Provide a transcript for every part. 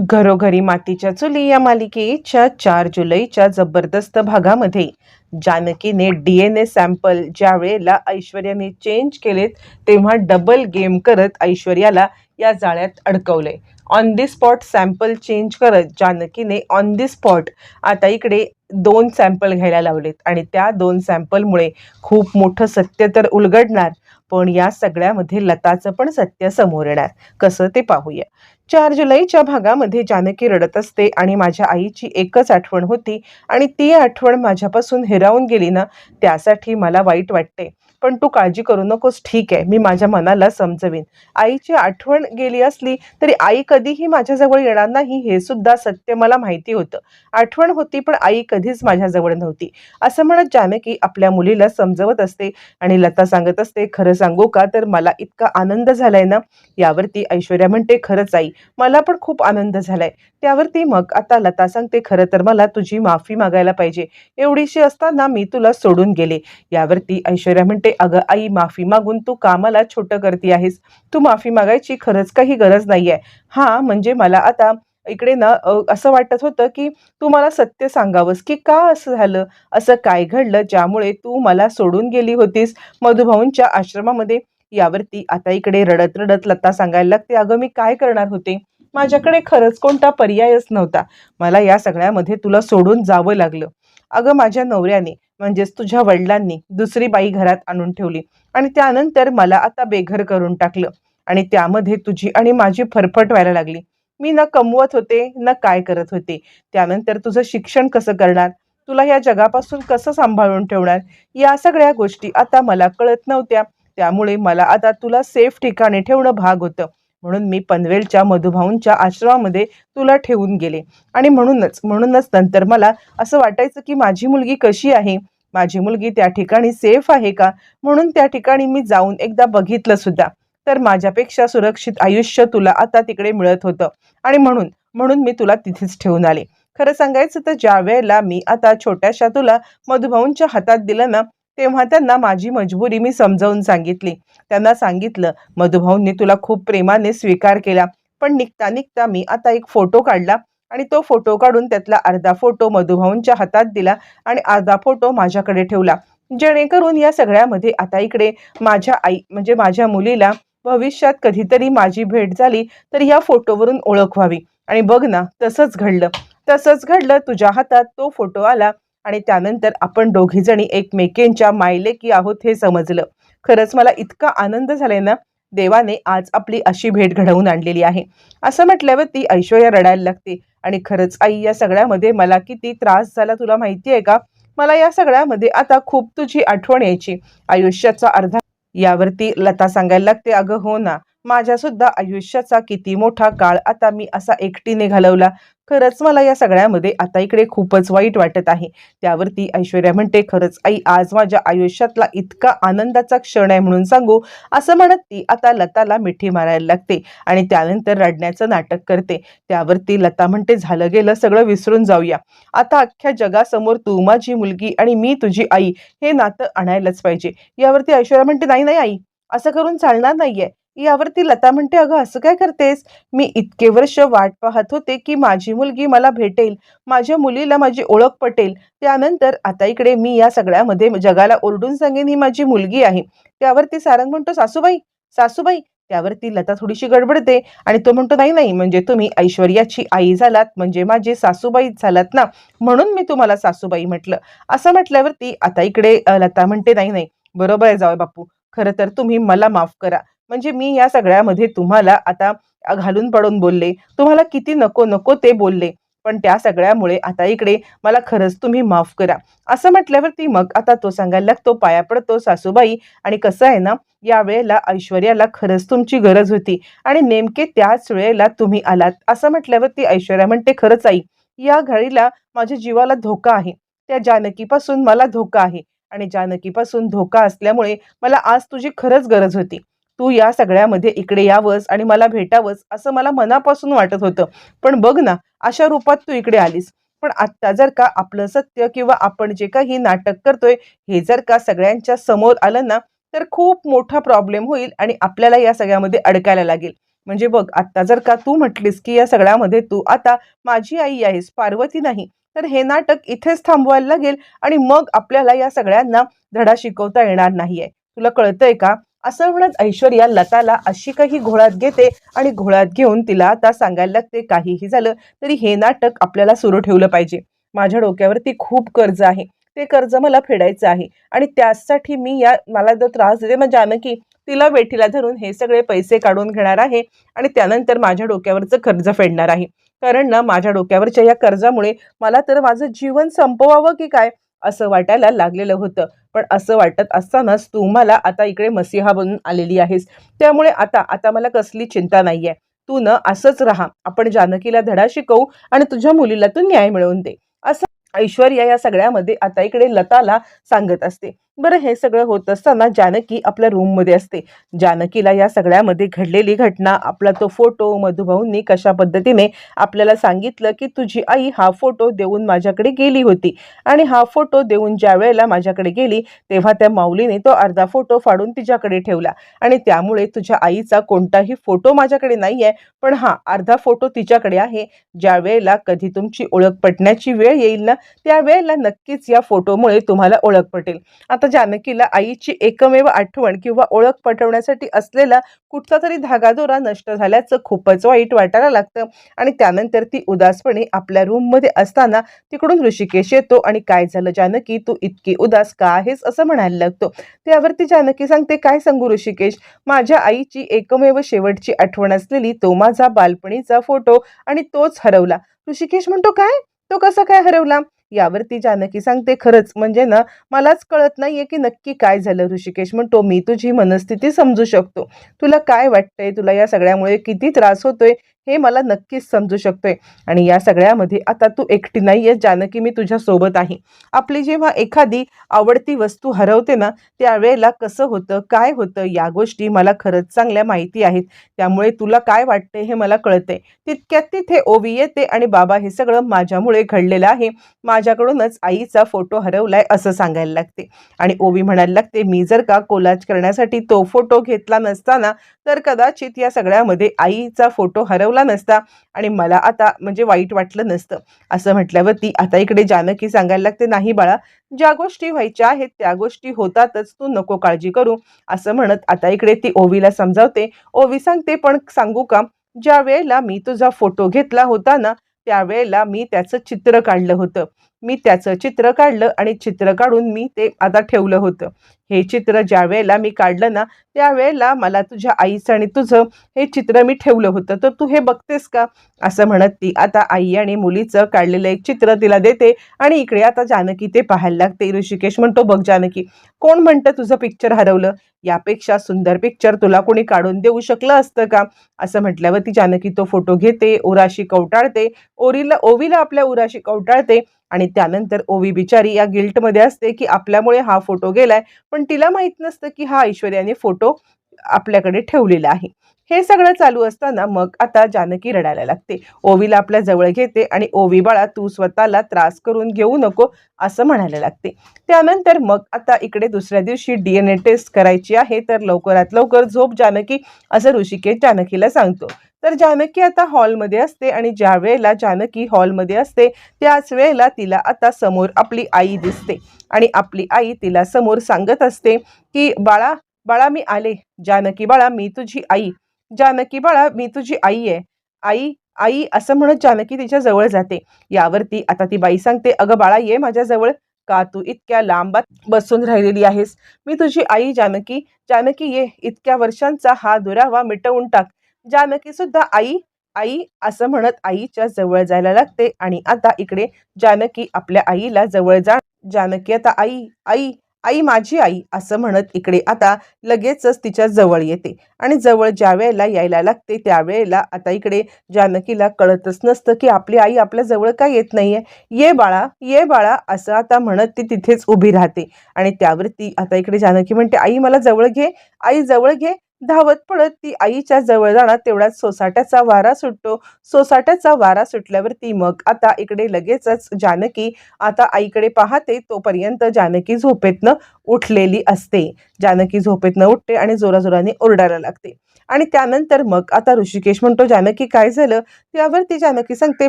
घरोघरी मातीच्या चुली या मालिकेच्या चार जुलैच्या जबरदस्त भागामध्ये. जानकीने डी एन ए सॅम्पल ज्या वेळेला ऐश्वर्याने चेंज केलेत तेव्हा डबल गेम करत ऐश्वर्याला या जाळ्यात अडकवले. On the spot sample change करत जानकीने ऑन दी स्पॉट आता इकडे दोन सॅम्पल घ्यायला लावलेत आणि त्या दोन सॅम्पलमुळे खूप मोठं सत्य तर उलगडणार पण या सगळ्यामध्ये लताचं पण सत्य समोर येणार. कसं ते पाहूया. चार जुलैच्या भागामध्ये जानकी रडत असते आणि माझ्या आईची एकच आठवण होती आणि ती आठवण माझ्यापासून हिरावून गेली ना त्यासाठी मला वाईट वाटते. पण तू काळजी करू नकोस ठीक आहे मी माझ्या मनाला समजवीन. आईची आठवण गेली असली तरी आई कधीही माझ्याजवळ येणार नाही हे सुद्धा सत्य मला माहिती होतं. आठवण होती पण आई कधीच माझ्याजवळ नव्हती. असं म्हणत जानकी आपल्या मुलीला समजवत असते आणि लता सांगत असते खरं सांगू का? तर मला इतका आनंद झालाय ना? यावरती ऐश्वर्या म्हणते खरंच आई मला पण खूप आनंद झालाय. त्यावरती मग आता लता सांगते खरं तर मला तुझी माफी मागायला पाहिजे. एवढीशी असताना मी तुला सोडून गेले. यावरती ऐश्वर्या म्हणते अगं आई माफी मागून तू कामाला छोटं करती आहेस. तू माफी मागायची खरंच काही गरज नाहीये. हा म्हणजे मला आता इकडे ना असं वाटत होतं की तू मला सत्य सांगावंस की का असं झालं? असं काय घडलं ज्यामुळे तू मला सोडून गेली होतीस? मधुभाऊंच्या आश्रमामध्ये यावरती आता इकडे रडत रडत लता सांगायला लागते अगं मी काय करणार होते? माझ्याकडे खरंच कोणता पर्यायच नव्हता. मला या सगळ्यामध्ये तुला सोडून जावं लागलं. अगं माझ्या नवऱ्याने म्हणजेच तुझ्या वडिलांनी दुसरी बाई घरात आणून ठेवली आणि त्यानंतर मला आता बेघर करून टाकलं आणि त्यामध्ये तुझी आणि माझी फरफट व्हायला लागली. मी न कमवत होते न काय करत होते. त्यानंतर तुझं शिक्षण कसं करणार? तुला या जगापासून कसं सांभाळून ठेवणार? या सगळ्या गोष्टी आता मला कळत नव्हत्या. त्यामुळे मला आता तुला सेफ ठिकाणी ठेवणं भाग होतं. म्हणून मी पनवेलच्या मधुभाऊंच्या आश्रमामध्ये तुला ठेवून गेले. आणि म्हणूनच म्हणूनच नंतर मला असं वाटायचं की माझी मुलगी कशी आहे? माझी मुलगी त्या ठिकाणी सेफ आहे का? म्हणून त्या ठिकाणी मी जाऊन एकदा बघितलं सुद्धा. तर माझ्यापेक्षा सुरक्षित आयुष्य तुला आता तिकडे मिळत होतं. आणि म्हणून म्हणून मी तुला तिथेच ठेवून आले. खरं सांगायचं तर ज्या वेळेला मी आता छोट्याशा तुला मधुभाऊंच्या हातात दिलं ना तेव्हा त्यांना माझी मजबुरी मी समजावून सांगितली. त्यांना सांगितलं मधुभाऊंनी तुला खूप प्रेमाने स्वीकार केला पण निघता निघता मी आता एक फोटो काढला आणि तो फोटो काढून त्यातला अर्धा फोटो मधुभाऊंच्या हातात दिला आणि अर्धा फोटो माझ्याकडे ठेवला. जेणेकरून या सगळ्यामध्ये आता इकडे माझ्या आई म्हणजे माझ्या मुलीला भविष्यात कधीतरी माझी भेट झाली तर या फोटोवरून ओळख व्हावी. आणि बघ ना तसंच घडलं. तसंच घडलं तुझ्या हातात तो फोटो आला आणि त्यानंतर आपण दोघीजणी एकमेकींच्या मायलेकी आहोत हे समजलं. खरंच मला इतका आनंद झालाय ना देवाने आज आपली अशी भेट घडवून आणलेली आहे. असं म्हटल्यावर ती ऐश्वर्या रडायला लागते. आणि खरंच आई या सगळ्यामध्ये मला किती त्रास झाला तुला माहिती आहे का? मला या सगळ्यामध्ये आता खूप तुझी आठवण यायची. आयुष्याचा अर्धा यावरती लता सांगायला लागते अगं हो ना. माझ्यासुद्धा आयुष्याचा किती मोठा काळ आता मी असा एकटीने घालवला. खरंच मला या सगळ्यामध्ये आता इकडे खूपच वाईट वाटत आहे. त्यावरती ऐश्वर्या म्हणते खरंच आई आज माझ्या आयुष्यातला इतका आनंदाचा क्षण आहे म्हणून सांगू. असं म्हणत ती आता लताला मिठी मारायला लागते आणि त्यानंतर रडण्याचं नाटक करते. त्यावरती लता म्हणते झालं गेलं सगळं विसरून जाऊया. आता अख्ख्या जगासमोर तू माझी मुलगी आणि मी तुझी आई हे नातं आणायलाच पाहिजे. यावरती ऐश्वर्या म्हणते नाही नाही आई असं करून चालणार नाहीये. यावरती लता म्हणते अगं असं काय करतेस? मी इतके वर्ष वाट पाहत होते की माझी मुलगी मला भेटेल माझ्या मुलीला माझी ओळख पटेल. त्यानंतर आता इकडे मी या सगळ्यामध्ये जगाला ओरडून सांगेन ही माझी मुलगी आहे. त्यावरती सारंग म्हणतो सासूबाई सासूबाई. त्यावरती लता थोडीशी गडबडते आणि तो म्हणतो नाही नाही म्हणजे तुम्ही ऐश्वर्याची आई झालात म्हणजे माझी सासूबाई झालात ना म्हणून मी तुम्हाला सासूबाई म्हटलं. असं म्हटल्यावरती आता इकडे लता म्हणते नाही नाही बरोबर आहे जाऊ बापू. खरं तर तुम्ही मला माफ करा. म्हणजे मी या सगळ्यामध्ये तुम्हाला आता घालून पडून बोलले. तुम्हाला किती नको नको ते बोलले. पण त्या सगळ्यामुळे आता इकडे मला खरंच तुम्ही माफ करा. असं म्हटल्यावरती मग आता तो सांगायला लागतो पाया पडतो सासूबाई. आणि कसं आहे ना या वेळेला ऐश्वर्याला खरंच तुमची गरज होती. आणि नेमके त्याच वेळेला तुम्ही आलात. असं म्हटल्यावरती ऐश्वर्या म्हणते खरंच आई या घडीला माझ्या जीवाला धोका आहे. त्या जानकीपासून मला धोका आहे. आणि जानकीपासून धोका असल्यामुळे मला आज तुझी खरंच गरज होती. तू या सगळ्यामध्ये इकडे यावंस आणि मला भेटावंस असं मला मनापासून वाटत होतं. पण बघ ना अशा रूपात तू इकडे आलीस. पण आत्ता जर का आपलं सत्य किंवा आपण जे काही नाटक करतोय हे जर का सगळ्यांच्या समोर आलं ना तर खूप मोठा प्रॉब्लेम होईल आणि आपल्याला या सगळ्यामध्ये अडकायला लागेल. म्हणजे बघ आत्ता जर का तू म्हटलीस की या सगळ्यामध्ये तू आता माझी आई आहेस पार्वती नाही तर हे नाटक इथेच थांबवायला लागेल आणि मग आपल्याला या सगळ्यांना धडा शिकवता येणार नाहीये. तुला कळतंय का? असं म्हणत ऐश्वर्या लताला अशी काही घोळात घेते आणि घोळात घेऊन तिला आता सांगायला लागते काहीही झालं तरी हे नाटक आपल्याला सुरू ठेवलं पाहिजे. माझ्या डोक्यावरती खूप कर्ज आहे. ते कर्ज मला फेडायचं आहे आणि त्यासाठी मी या मला जो त्रास देते म्हणजे मग जानकी तिला वेठीला धरून हे सगळे पैसे काढून घेणार आहे आणि त्यानंतर माझ्या डोक्यावरचं कर्ज फेडणार आहे. कारण ना माझ्या डोक्यावरच्या या कर्जामुळे मला तर माझं जीवन संपवावं की काय असं वाटायला लागलेलं होतं. पण असं वाटत असतानाच तू मला आता इकडे मसिहा बनून आलेली आहेस. त्यामुळे आता आता मला कसली चिंता नाहीये. तू न असंच राहा. आपण जानकीला धडा शिकवू आणि तुझ्या मुलीला तू न्याय मिळवून दे. असं ऐश्वर्या या सगळ्यामध्ये आता इकडे लताला सांगत असते. बरं हे सगळं होत असताना जानकी आपल्या रूममध्ये असते. जानकीला या सगळ्यामध्ये घडलेली घटना आपला तो फोटो मधुभाऊंनी कशा पद्धतीने आपल्याला सांगितलं की तुझी आई हा फोटो देऊन माझ्याकडे गेली होती. आणि हा फोटो देऊन ज्या वेळेला माझ्याकडे गेली तेव्हा त्या माऊलीने तो अर्धा फोटो फाडून तिच्याकडे ठेवला. आणि त्यामुळे तुझ्या आईचा कोणताही फोटो माझ्याकडे नाही आहे पण हा अर्धा फोटो तिच्याकडे आहे. ज्या वेळेला कधी तुमची ओळख पटण्याची वेळ येईल ना त्यावेळेला नक्कीच या फोटोमुळे तुम्हाला ओळख पटेल. आता जानकीला आईची एकमेव आठवण किंवा ओळख पटवण्यासाठी असलेला कुठचा तरी धागादोरा नष्ट झाल्याचं खूपच वाईट वाटायला लागतं. आणि त्यानंतर ती उदासपणे आपल्या रूममध्ये असताना तिकडून ऋषिकेश येतो आणि काय झालं जानकी? तू इतकी उदास का आहेस? असं म्हणायला लागतो. त्यावरती जानकी सांगते काय सांगू ऋषिकेश? माझ्या आईची एकमेव शेवटची आठवण असलेली तो माझा बालपणीचा फोटो आणि तोच हरवला. ऋषिकेश म्हणतो काय? तो कसा काय हरवला? यावरती जानकी सांगते खरंच. म्हणजे ना मलाच कळत नाहीये की नक्की काय झालं ऋषिकेश. म्हणतो मी तुझी मनस्थिती समजू शकतो. तुला काय वाटतंय? तुला या सगळ्यामुळे किती त्रास होतोय? हे मला नक्कीच समजू शकतोय. आणि या सगळ्यामध्ये आता तू एकटी नाही नाहीये जानकी मी तुझ्या सोबत आहे. आपली जेव्हा एखादी आवडती वस्तू हरवते ना त्यावेळेला कसं होतं काय होतं या गोष्टी मला खरंच चांगल्या माहिती आहेत. त्यामुळे तुला काय वाटते हे मला कळते तितक्यात तिथे ओवी येते आणि बाबा हे सगळं माझ्यामुळे घडलेलं आहे. माझ्याकडूनच आईचा फोटो हरवलाय असं सांगायला लागते. आणि ओवी म्हणायला लागते मी जर का कोलाज करण्यासाठी तो फोटो घेतला नसताना तर कदाचित या सगळ्यामध्ये आईचा फोटो हरवला नसता आणि मला आता म्हणजे वाईट वाटलं नसतं. असं म्हटल्यावरती आता इकडे जानकी सांगायला लागते नाही बाळा ज्या गोष्टी व्हायच्या आहेत त्या गोष्टी होतातच तू नको काळजी करू. असं म्हणत आता इकडे ती ओवीला समजावते. ओवी सांगते पण सांगू का? ज्या वेळेला मी तुझा फोटो घेतला होता ना त्यावेळेला मी त्याचं चित्र काढलं होतं. मी त्याचं चित्र काढलं आणि चित्र काढून मी ते आता ठेवलं होतं. हे चित्र ज्या वेळेला मी काढलं ना त्यावेळेला मला तुझ्या आईचं आणि तुझं हे चित्र मी ठेवलं होतं. तर तू हे बघतेस का? असं म्हणत ती आता आई आणि मुलीचं काढलेलं एक चित्र तिला देते आणि इकडे आता जानकी ते पाहायला लागते. ऋषिकेश म्हणतो बघ जानकी कोण म्हणतं तुझं पिक्चर हरवलं? यापेक्षा सुंदर पिक्चर तुला कोणी काढून देऊ शकलं असतं का? असं म्हटल्यावर ती जानकी तो फोटो घेते उराशी कवटाळते ओरीला ओवीला आपल्या उराशी कवटाळते आणि त्यानंतर ओवी बिचारी या गिल्टमध्ये असते की आपल्यामुळे हा फोटो गेलाय पण तिला माहीत नसतं की हा ऐश्वर्याने फोटो आपल्याकडे ठेवलेला आहे. हे सगळं चालू असताना मग आता जानकी रडायला लागते. ओवीला आपल्या जवळ घेते आणि ओवी बाळा तू स्वतःला त्रास करून घेऊ नको असं म्हणायला लागते. त्यानंतर मग आता इकडे दुसऱ्या दिवशी डी एन ए टेस्ट करायची आहे तर लवकरात लवकर झोप जानकी असं ऋषिकेश जानकीला सांगतो. तर जानकी आता हॉलमध्ये असते आणि ज्या वेळेला जानकी हॉलमध्ये असते त्याच वेळेला तिला आता समोर आपली आई दिसते. आणि आपली आई तिला समोर सांगत असते की बाळा बाळा मी आले. जानकी बाळा मी तुझी आई. जानकी बाळा मी तुझी आई आहे. आई आई असं म्हणत जानकी तिच्या जवळ जाते. यावरती आता ती बाई सांगते अगं बाळा ये माझ्याजवळ का तू इतक्या लांबात बसून राहिलेली आहेस? मी तुझी आई जानकी. जानकी ये. इतक्या वर्षांचा हा दुरावा मिटवून टाक. जानकी सुद्धा आई आई असं म्हणत आईच्या जवळ जायला लागते आणि आता इकडे जानकी आपल्या आईला जवळ जा जानकी आता आई आई आई माझी आई असं म्हणत इकडे आता लगेचच तिच्या जवळ येते. आणि जवळ ज्या वेळेला यायला लागते त्यावेळेला आता इकडे जानकीला कळतच नसतं की आपली आई आपल्या जवळ का येत नाहीये. ये बाळा ये बाळा असं आता म्हणत ती तिथेच उभी राहते. आणि त्यावरती आता इकडे जानकी म्हणते आई मला जवळ घे आई जवळ घे धावत पळत ती आईच्या जवळ जाणार तेवढ्यात सोसाट्याचा वारा सुटतो. सोसाट्याचा वारा सुटल्यावरती मग आता इकडे लगेचच जानकी आता आईकडे पाहते तोपर्यंत जानकी झोपेतनं उठलेली असते. जानकी झोपेतनं उठते आणि जोराजोराने ओरडायला लागते. आणि त्यानंतर मग आता ऋषिकेश म्हणतो जानकी काय झालं? त्यावरती जानकी सांगते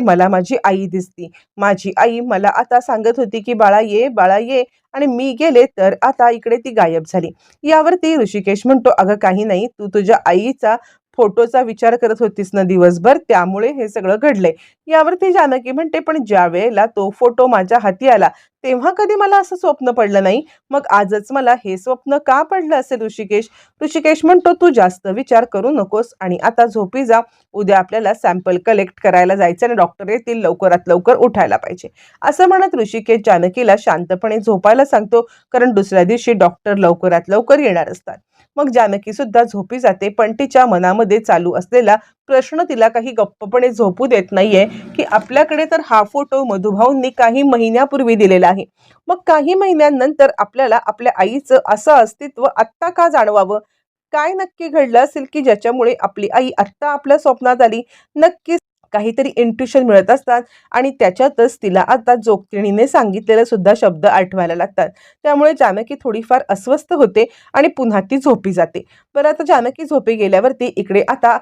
मला माझी आई दिसती. माझी आई मला आता सांगत होती की बाळा ये बाळा ये. आणि मी गेले तर आता इकडे ती गायब झाली. यावरती ऋषिकेश म्हणतो अगं काही नाही. तू तुझ्या आईचा फोटोचा विचार करत होतीस ना दिवसभर? त्यामुळे हे सगळं घडलंय. यावरती जानकी म्हणते पण ज्या वेळेला तो फोटो माझ्या हाती आला तेव्हा कधी मला असं स्वप्न पडलं नाही? मग आजच मला हे स्वप्न का पडलं असेल ऋषिकेश? ऋषिकेश म्हणतो तू जास्त विचार करू नकोस आणि आता झोपी जा. उद्या आपल्याला सॅम्पल कलेक्ट करायला जायचं आणि डॉक्टर येतील. लवकरात लवकर उठायला पाहिजे. असं म्हणत ऋषिकेश जानकीला शांतपणे झोपायला सांगतो कारण दुसऱ्या दिवशी डॉक्टर लवकरात लवकर येणार असतात. मग जानकी सुद्धा झोपी जाते पण तिच्या मनामध्ये चालू असलेला प्रश्न तिला काही गप्पपणे झोपू देत नाहीये की आपल्याकडे तर हा फोटो मधुभाऊंनी काही महिन्यापूर्वी दिलेला आहे. मग काही महिन्यांनंतर आपल्याला आपल्या आईचं असं अस्तित्व आत्ता का जाणवावं? काय नक्की घडलं असेल की ज्याच्यामुळे आपली आई आत्ता आपल्या स्वप्नात आली? नक्कीच काहीतरी इंट्युशन मिळत असतात. आणि त्याच्यातच तिला आता जोगतिणीने सांगितलेले सुद्धा शब्द आठवायला लागतात. त्यामुळे जानकी थोडीफार अस्वस्थ होते आणि पुन्हा ती झोपी जाते. बरं आता जानकी झोपी गेल्यावरती इकडे आता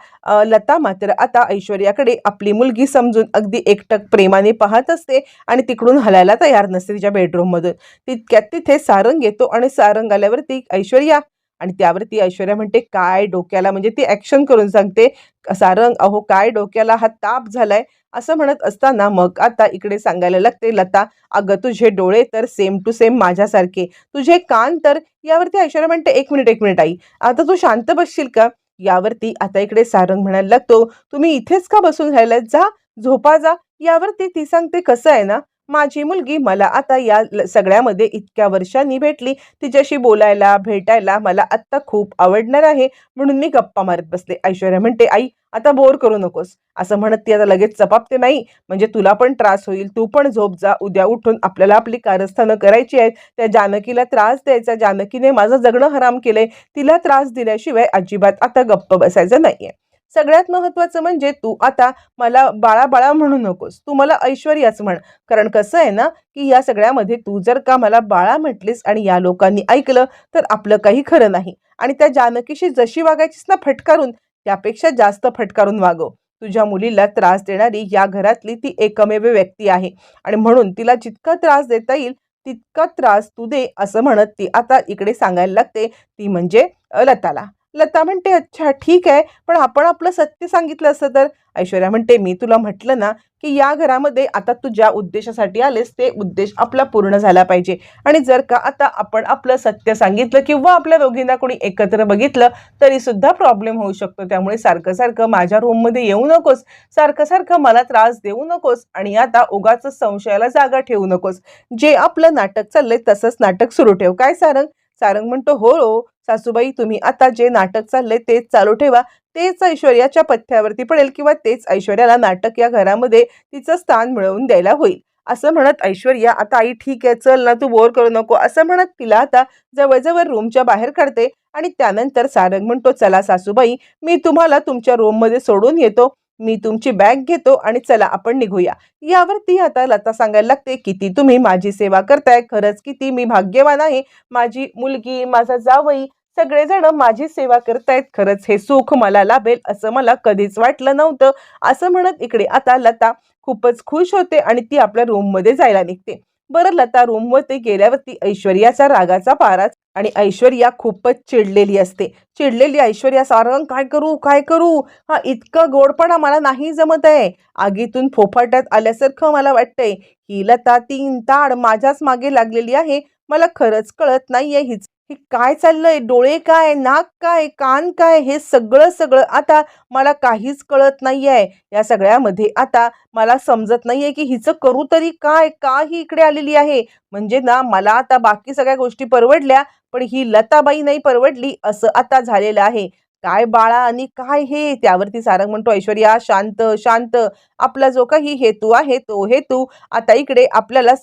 लता मात्र आता ऐश्वर्याकडे आपली मुलगी समजून अगदी एकटक प्रेमाने पाहत असते आणि तिकडून हलायला तयार नसते तिच्या बेडरूममधून तितक्यात तिथे सारंग येतो आणि सारंग आल्यावरती ऐश्वर्या आणि त्यावरती ऐश्वर्या म्हणते काय डोक्याला म्हणजे ती ॲक्शन करून सांगते सारंग अहो काय डोक्याला हा ताप झालाय असं म्हणत असताना मग आता इकडे सांगायला लागते लता अगं तुझे डोळे तर सेम टू सेम माझ्यासारखे. तुझे कान तर यावरती ऐश्वर्या म्हणते एक मिनिट एक मिनिट आई. आता तू शांत बसशील का? यावरती आता इकडे सारंग म्हणायला लागतो तुम्ही इथेच का बसून राहिलात जा झोपा जा. यावरती ती सांगते कसं आहे ना माझी मुलगी मला आता या ल- सगळ्यामध्ये इतक्या वर्षांनी भेटली. तिच्याशी बोलायला भेटायला मला आत्ता खूप आवडणार आहे. म्हणून मी गप्पा मारत बसले. ऐश्वर्या म्हणते आई आता बोर करू नकोस. असं म्हणत ती आता लगेच चपापते नाही म्हणजे तुला पण त्रास होईल. तू पण झोप जा. उद्या उठून आपल्याला आपली कारस्थानं करायची आहेत. त्या जानकीला त्रास द्यायचा. जानकीने माझं जगणं हराम केलंय. तिला त्रास दिल्याशिवाय अजिबात आता गप्प बसायचं नाहीये. सगळ्यात महत्वाचं म्हणजे तू आता मला बाळा बाळा म्हणू नकोस. तू मला ऐश्वर्याच म्हण. कारण कसं आहे ना की या सगळ्यामध्ये तू जर का मला बाळा म्हटलीस आणि या लोकांनी ऐकलं तर आपलं काही खरं नाही. आणि त्या जानकीशी जशी वागायचीस ना फटकारून त्यापेक्षा जास्त फटकारून वागव. तुझ्या मुलीला त्रास देणारी या घरातली ती एकमेव व्यक्ती आहे. आणि म्हणून तिला जितका त्रास देता येईल तितका त्रास तू दे असं म्हणत ती आता इकडे सांगायला लागते. ती म्हणजे लताला. लता म्हणते अच्छा ठीक आहे पण आपण आपलं सत्य सांगितलं असतं तर? ऐश्वर्या म्हणते मी तुला म्हटलं ना की या घरामध्ये आता तू ज्या उद्देशासाठी आलेस ते उद्देश आपला पूर्ण झाला पाहिजे. आणि जर का आता आपण आपलं सत्य सांगितलं किंवा आपल्या दोघींना कोणी एकत्र बघितलं तरी सुद्धा प्रॉब्लेम होऊ शकतो. त्यामुळे सारखं सारखं माझ्या रूममध्ये येऊ नकोस. सारखं सारखं मला त्रास देऊ नकोस. आणि आता उगाच संशयाला जागा ठेवू नकोस. जे आपलं नाटक चाललंय तसंच नाटक सुरू ठेव. काय सारंग? सारंग म्हणतो हो हो सासूबाई तुम्ही आता जे नाटक चाललंय तेच चालू ठेवा. तेच ऐश्वर्याच्या पथ्यावरती पडेल किंवा तेच ऐश्वर्याला नाटक या घरामध्ये तिचं स्थान मिळवून द्यायला होईल. असं म्हणत ऐश्वर्या आता आई ठीक आहे चल ना तू बोर करू नको. असं म्हणत तिला आता जवळजवळ रूमच्या बाहेर काढते आणि त्यानंतर सारंग म्हणतो चला सासूबाई मी तुम्हाला तुमच्या रूममध्ये सोडून येतो. मी तुमची बॅग घेतो आणि चला आपण निघूया. यावरती आता लता सांगायला लागते किती तुम्ही माझी सेवा करताय. खरंच किती मी भाग्यवान आहे. माझी मुलगी माझा जावई सगळेजण माझी सेवा करतायत खरंच हे सुख मला लाभेल असं मला कधीच वाटलं नव्हतं. असं म्हणत इकडे आता लता खूपच खुश होते आणि ती आपल्या रूममध्ये जायला निघते. बरं लता रूमवरती गेल्यावरती ऐश्वर्याचा रागाचा पाराच आणि ऐश्वर्या खूपच चिडलेली असते. चिडलेली ऐश्वर्या सारंग काय करू काय करू? हा इतका गोडपणा मला नाही जमत आहे. आगीतून फोफाट्यात आल्यासारखं मला वाटतंय. ही लता तीन ताड माझ्याच मागे लागलेली आहे. मला खरंच कळत नाहीये हिच हे काय चाललंय? डोळे काय? नाक काय? कान काय? हे सगळं सगळं आता मला काहीच कळत नाही आहे या सगळ्यामध्ये आता मला समजत नाही आहे की हिचं करू तरी काय? का ही इकडे आलेली आहे? म्हणजे ना मला आता बाकी सगळ्या गोष्टी परवडल्या पण ही लताबाई नाही परवडली असं आता झालेलं आहे. काय बाळा आणि काय हे? त्यावरती सारंग म्हणतो ऐश्वर्या शांत शांत. आपला जो काही हेतू आहे तो हेतू आता इकडे आपल्याला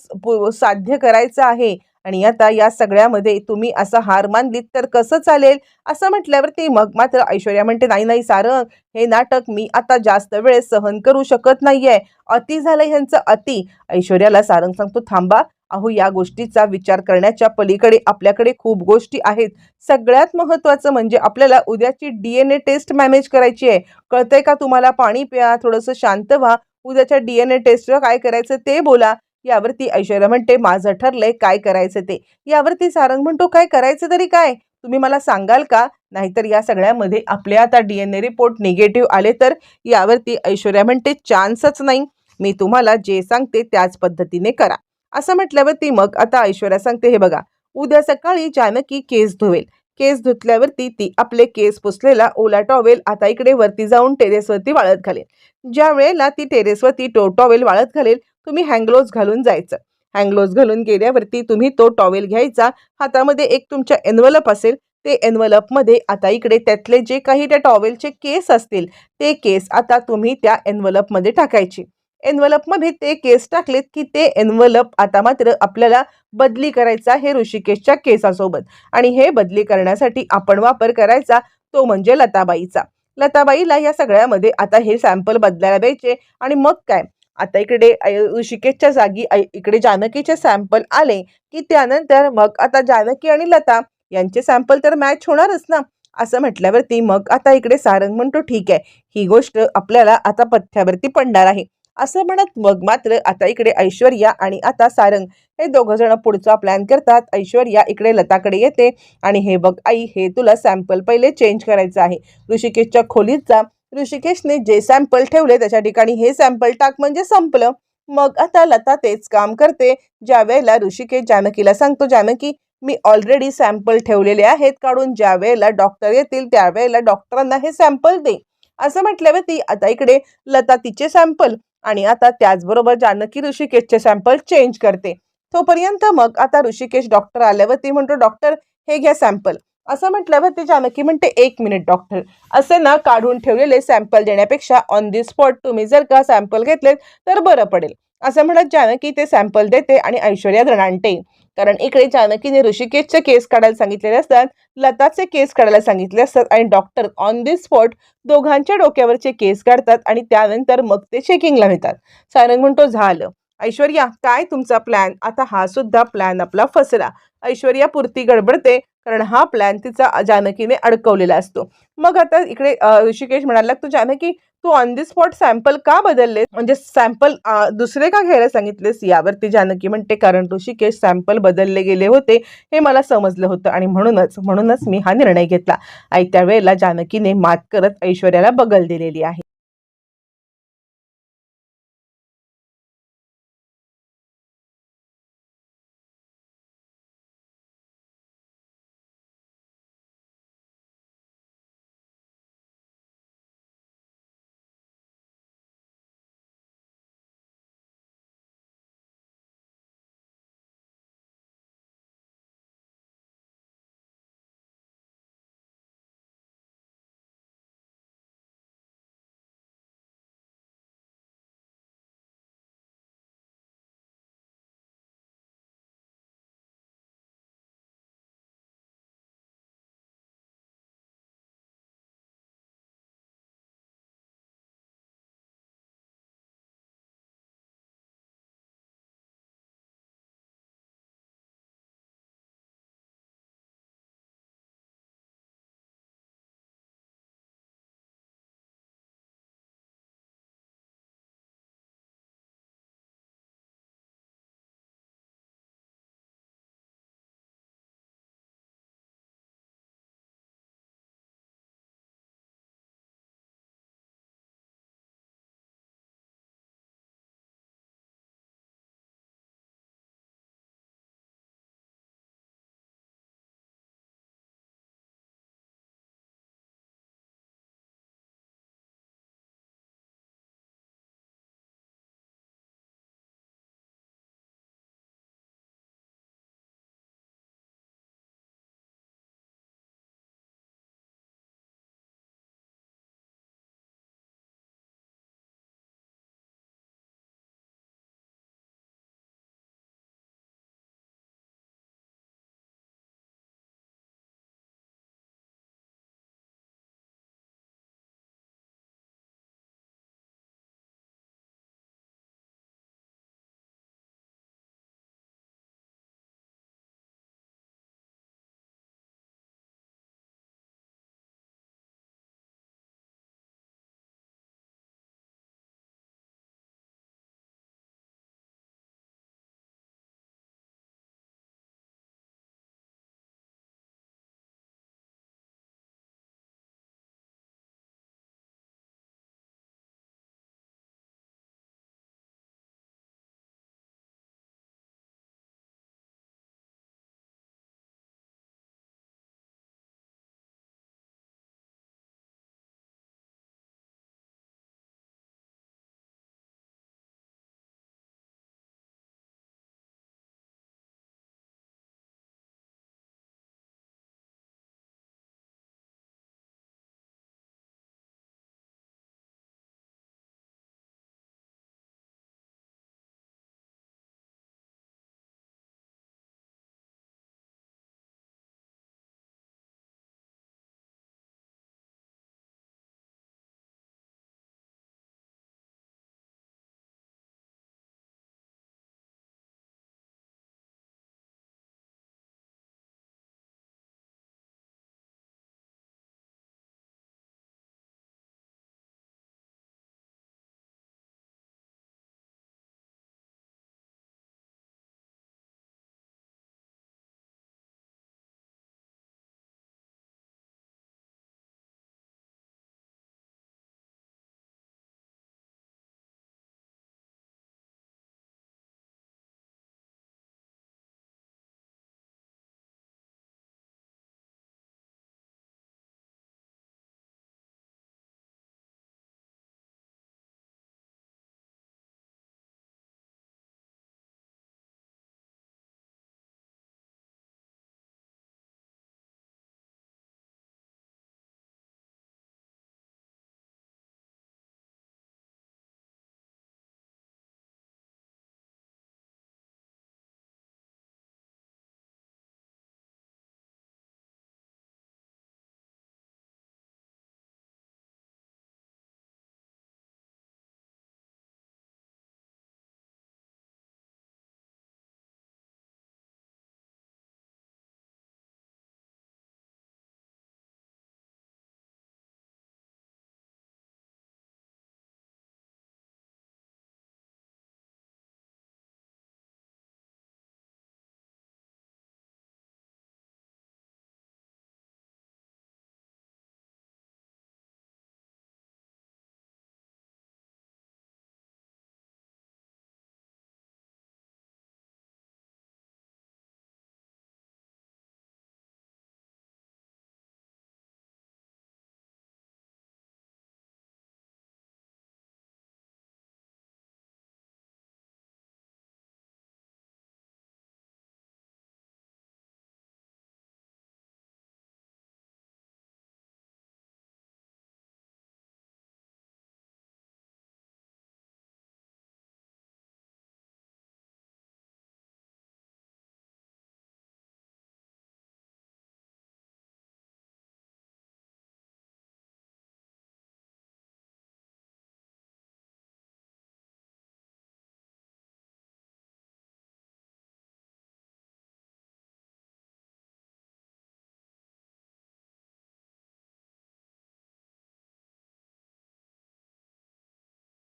साध्य करायचा आहे. आणि आता या सगळ्यामध्ये तुम्ही असं हार मानलीत तर कसं चालेल? असं म्हटल्यावरती मग मात्र ऐश्वर्या म्हणते नाही नाही सारंग हे नाटक मी आता जास्त वेळ सहन करू शकत नाहीये. अति झालं ह्यांचं अति. ऐश्वर्याला सारंग सांगतो थांबा अहो या गोष्टीचा विचार करण्याच्या पलीकडे आपल्याकडे खूप गोष्टी आहेत. सगळ्यात महत्त्वाचं म्हणजे आपल्याला उद्याची D N A test manage करायची आहे. कळतंय का तुम्हाला? पाणी प्या थोडंसं शांत व्हा. उद्याच्या डी एन ए टेस्टला काय करायचं ते बोला. यावरती ऐश्वर्या म्हणते माझं ठरलंय काय करायचं ते. यावरती सारंग म्हणतो काय करायचं तरी काय? तुम्ही मला सांगाल का? नाहीतर या सगळ्यामध्ये आपले आता D N A report negative आले तर? यावरती ऐश्वर्या म्हणते चान्सच नाही. मी तुम्हाला जे सांगते त्याच पद्धतीने करा. असं म्हटल्यावरती मग आता ऐश्वर्या सांगते हे बघा उद्या सकाळी जानकी केस धुवेल. केस धुतल्यावरती ती आपले केस पुसलेला ओला टॉवेल आता इकडे वरती जाऊन टेरेसवरती वाळत घालेल. ज्या वेळेला ती टेरेसवरती टो टॉवेल वाळत घालेल तुम्ही हँगलोज घालून जायचं. हँगलोज घालून गेल्यावरती तुम्ही तो टॉवेल घ्यायचा. हातामध्ये एक तुमच्या एनवलप असेल ते एनवलपमध्ये आता इकडे त्यातले जे काही त्या टॉवेलचे केस असतील ते केस आता तुम्ही त्या एनवलपमध्ये टाकायची. एन्व्हलपमध्ये ते केस टाकलेत की ते एन्व्हलप आता मात्र आपल्याला बदली करायचा हे ऋषिकेशच्या केसासोबत. आणि हे बदली करण्यासाठी आपण वापर करायचा तो म्हणजे लताबाईचा. लताबाईला या सगळ्यामध्ये आता हे सॅम्पल बदलायला द्यायचे आणि मग काय? आता इकडे ऋषिकेशच्या जागी इकडे जानकीचे सॅम्पल आले की त्यानंतर मग आता जानकी आणि लता यांचे सॅम्पल तर मॅच होणारच ना? असं म्हटल्यावरती मग आता इकडे सारंग म्हणतो ठीक आहे ही गोष्ट आपल्याला आता पथ्यावरती पडणार आहे. असं म्हणत मग मात्र आता इकडे ऐश्वर्या आणि आता सारंग हे दोघं जण पुढचा प्लॅन करतात. ऐश्वर्या इकडे लताकडे येते आणि हे बघ आई हे तुला सॅम्पल पहिले चेंज करायचं आहे. ऋषिकेशच्या खोलीत जा ऋषिकेशने जे सॅम्पल ठेवले त्याच्या ठिकाणी हे सॅम्पल टाक म्हणजे संपलं. मग आता लता तेच काम करते. ज्या वेळेला ऋषिकेश जानकीला सांगतो जानकी मी ऑलरेडी सॅम्पल ठेवलेले आहेत काढून. ज्या वेळेला डॉक्टर येतील त्यावेळेला डॉक्टरांना हे सॅम्पल दे. असं म्हटल्यावर ती आता इकडे लता तिचे सॅम्पल आणि आता त्याचबरोबर जानकी ऋषिकेशचे सॅम्पल चेंज करते तोपर्यंत मग आता ऋषिकेश डॉक्टर आल्यावर ती म्हणतो डॉक्टर हे घ्या सॅम्पल असं म्हटल्यावर ती जानकी म्हणते एक मिनिट डॉक्टर असे ना काढून ठेवलेले सॅम्पल देण्यापेक्षा ऑन दी स्पॉट तुम्ही जर का सॅम्पल घेतलेत तर बरं पडेल. असं म्हणत जानकी ते सॅम्पल देते आणि ऐश्वर्या रणांटे कारण इकडे जानकीने ऋषिकेशचे केस काढायला सांगितलेले असतात लताचे केस काढायला सांगितले असतात आणि डॉक्टर ऑन दी स्पॉट दोघांच्या डोक्यावरचे केस काढतात आणि त्यानंतर मग ते चेकिंगला नेतात. सारंग म्हणतो झालं. ऐश्वर्या काय तुमचा प्लॅन आता हा सुद्धा प्लॅन आपला फसला. ऐश्वर्या पुरती गडबडते. कारण हा प्लॅन तिचा जानकीने अडकवलेला असतो. मग आता इकडे ऋषिकेश म्हणाला तू जानकी तू ऑन दी स्पॉट सॅम्पल का बदलले म्हणजे सॅम्पल दुसरे का घ्यायला सांगितलेस? यावरती जानकी म्हणते कारण ऋषिकेश सॅम्पल बदलले गेले होते हे मला समजलं होतं आणि म्हणूनच म्हणूनच मी हा निर्णय घेतला. आणि त्यावेळेला जानकीने मात करत ऐश्वर्याला बगल दिलेली आहे.